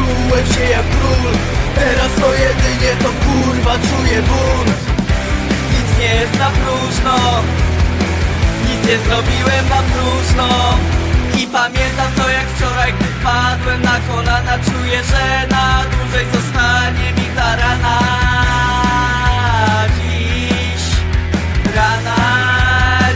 czułem się jak król Teraz to jedynie to kurwa czuję ból. Nic nie jest na próżno Nic nie zrobiłem na próżno. I pamiętam to jak wczoraj, gdy padłem na kolana Czuję, że na dłużej zostanie mi ta rana. Dziś, rana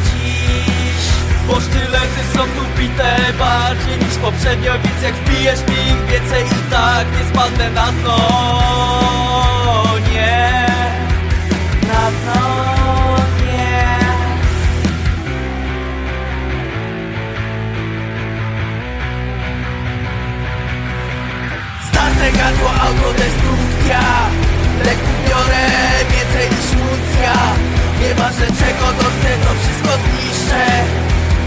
dziś. Bo sztylety są tu bite bardziej niż poprzednio Więc jak wbijesz mi ich więcej tak nie spadnę na dno Nie na dno nie Starte gadło autodestrukcja Leków biorę więcej niż municja Nieważne czego dotknę to wszystko zniszczę.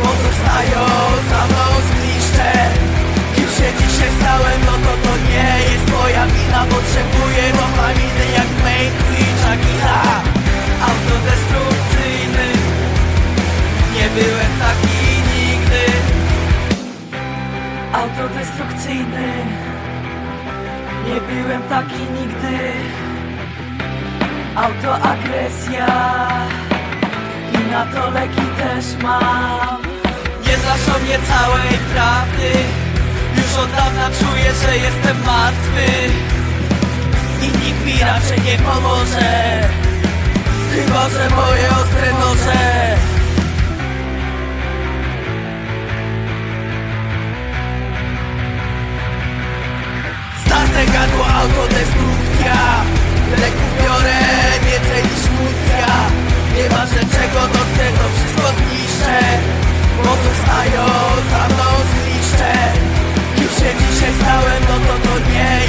Pozostają za mną Autodestrukcyjny Nie byłem taki nigdy. Autoagresja. I na to leki też mam. Nie znasz o mnie całej prawdy. Już od dawna czuję, że jestem martwy. I nikt mi raczej nie pomoże. Chyba, że moje ostre noże Czwarte gadło autodestrukcja. Leków biorę więcej niż funkcja Nieważne czego do tego wszystko zniszczę. Pozostają za mną zniszcze Kim się dzisiaj stałem no to to nie